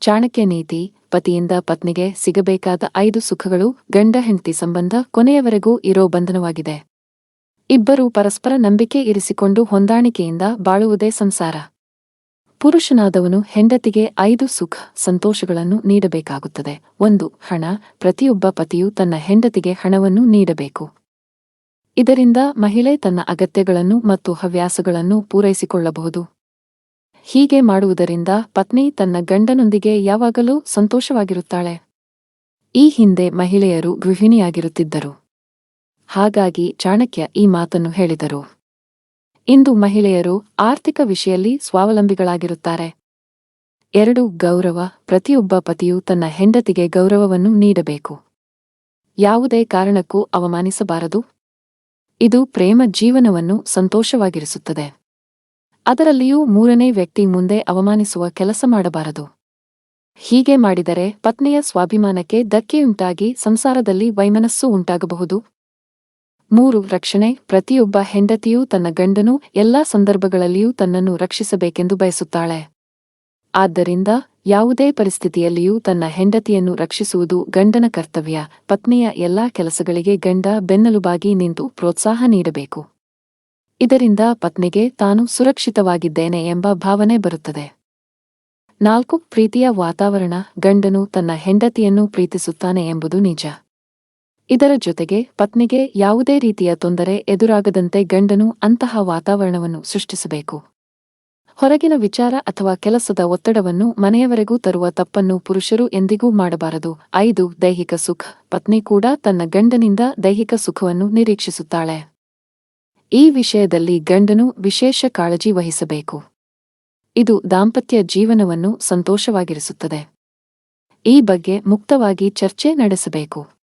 ಚಾಣಕ್ಯ ನೀತಿ ಪತಿಯಿಂದ ಪತ್ನಿಗೆ ಸಿಗಬೇಕಾದ ಐದು ಸುಖಗಳು ಗಂಡ ಹೆಂಡತಿ ಸಂಬಂಧ ಕೊನೆಯವರೆಗೂ ಇರೋ ಬಂಧನವಾಗಿದೆ. ಇಬ್ಬರು ಪರಸ್ಪರ ನಂಬಿಕೆ ಇರಿಸಿಕೊಂಡು ಹೊಂದಾಣಿಕೆಯಿಂದ ಬಾಳುವುದೇ ಸಂಸಾರ. ಪುರುಷನಾದವನು ಹೆಂಡತಿಗೆ ಐದು ಸುಖ ಸಂತೋಷಗಳನ್ನು ನೀಡಬೇಕಾಗುತ್ತದೆ. ಒಂದು, ಹಣ. ಪ್ರತಿಯೊಬ್ಬ ಪತಿಯು ತನ್ನ ಹೆಂಡತಿಗೆ ಹಣವನ್ನು ನೀಡಬೇಕು. ಇದರಿಂದ ಮಹಿಳೆ ತನ್ನ ಅಗತ್ಯಗಳನ್ನು ಮತ್ತು ಹವ್ಯಾಸಗಳನ್ನು ಪೂರೈಸಿಕೊಳ್ಳಬಹುದು. ಹೀಗೆ ಮಾಡುವುದರಿಂದ ಪತ್ನಿ ತನ್ನ ಗಂಡನೊಂದಿಗೆ ಯಾವಾಗಲೂ ಸಂತೋಷವಾಗಿರುತ್ತಾಳೆ. ಈ ಹಿಂದೆ ಮಹಿಳೆಯರು ಗೃಹಿಣಿಯಾಗಿರುತ್ತಿದ್ದರು. ಹಾಗಾಗಿ ಚಾಣಕ್ಯ ಈ ಮಾತನ್ನು ಹೇಳಿದರು. ಇಂದು ಮಹಿಳೆಯರು ಆರ್ಥಿಕ ವಿಷಯಲ್ಲಿ ಸ್ವಾವಲಂಬಿಗಳಾಗಿರುತ್ತಾರೆ. ಎರಡು ಗೌರವ, ಪ್ರತಿಯೊಬ್ಬ ಪತಿಯು ತನ್ನ ಹೆಂಡತಿಗೆ ಗೌರವವನ್ನು ನೀಡಬೇಕು. ಯಾವುದೇ ಕಾರಣಕ್ಕೂ ಅವಮಾನಿಸಬಾರದು. ಇದು ಪ್ರೇಮ ಜೀವನವನ್ನು ಸಂತೋಷವಾಗಿರಿಸುತ್ತದೆ. ಅದರಲ್ಲಿಯೂ ಮೂರನೇ ವ್ಯಕ್ತಿ ಮುಂದೆ ಅವಮಾನಿಸುವ ಕೆಲಸ ಮಾಡಬಾರದು. ಹೀಗೆ ಮಾಡಿದರೆ ಪತ್ನಿಯ ಸ್ವಾಭಿಮಾನಕ್ಕೆ ಧಕ್ಕೆಯುಂಟಾಗಿ ಸಂಸಾರದಲ್ಲಿ ವೈಮನಸ್ಸು ಉಂಟಾಗಬಹುದು. ಮೂರು, ರಕ್ಷಣೆ. ಪ್ರತಿಯೊಬ್ಬ ಹೆಂಡತಿಯೂ ತನ್ನ ಗಂಡನು ಎಲ್ಲಾ ಸಂದರ್ಭಗಳಲ್ಲಿಯೂ ತನ್ನನ್ನು ರಕ್ಷಿಸಬೇಕೆಂದು ಬಯಸುತ್ತಾಳೆ. ಆದ್ದರಿಂದ ಯಾವುದೇ ಪರಿಸ್ಥಿತಿಯಲ್ಲಿಯೂ ತನ್ನ ಹೆಂಡತಿಯನ್ನು ರಕ್ಷಿಸುವುದು ಗಂಡನ ಕರ್ತವ್ಯ. ಪತ್ನಿಯ ಎಲ್ಲಾ ಕೆಲಸಗಳಿಗೆ ಗಂಡ ಬೆನ್ನೆಲುಬಾಗಿ ನಿಂತು ಪ್ರೋತ್ಸಾಹ ನೀಡಬೇಕು. ಇದರಿಂದ ಪತ್ನಿಗೆ ತಾನು ಸುರಕ್ಷಿತವಾಗಿದ್ದೇನೆ ಎಂಬ ಭಾವನೆ ಬರುತ್ತದೆ. ನಾಲ್ಕು, ಪ್ರೀತಿಯ ವಾತಾವರಣ, ಗಂಡನು ತನ್ನ ಹೆಂಡತಿಯನ್ನು ಪ್ರೀತಿಸುತ್ತಾನೆ ಎಂಬುದು ನಿಜ. ಇದರ ಜೊತೆಗೆ ಪತ್ನಿಗೆ ಯಾವುದೇ ರೀತಿಯ ತೊಂದರೆ ಎದುರಾಗದಂತೆ ಗಂಡನು ಅಂತಹ ವಾತಾವರಣವನ್ನು ಸೃಷ್ಟಿಸಬೇಕು. ಹೊರಗಿನ ವಿಚಾರ ಅಥವಾ ಕೆಲಸದ ಒತ್ತಡವನ್ನು ಮನೆಯವರೆಗೂ ತರುವ ತಪ್ಪನ್ನು ಪುರುಷರು ಎಂದಿಗೂ ಮಾಡಬಾರದು. ಐದು, ದೈಹಿಕ ಸುಖ. ಪತ್ನಿ ಕೂಡ ತನ್ನ ಗಂಡನಿಂದ ದೈಹಿಕ ಸುಖವನ್ನು ನಿರೀಕ್ಷಿಸುತ್ತಾಳೆ. ಈ ವಿಷಯದಲ್ಲಿ ಗಂಡನು ವಿಶೇಷ ಕಾಳಜಿ ವಹಿಸಬೇಕು. ಇದು ದಾಂಪತ್ಯ ಜೀವನವನ್ನು ಸಂತೋಷವಾಗಿರಿಸುತ್ತದೆ. ಈ ಬಗ್ಗೆ ಮುಕ್ತವಾಗಿ ಚರ್ಚೆ ನಡೆಸಬೇಕು.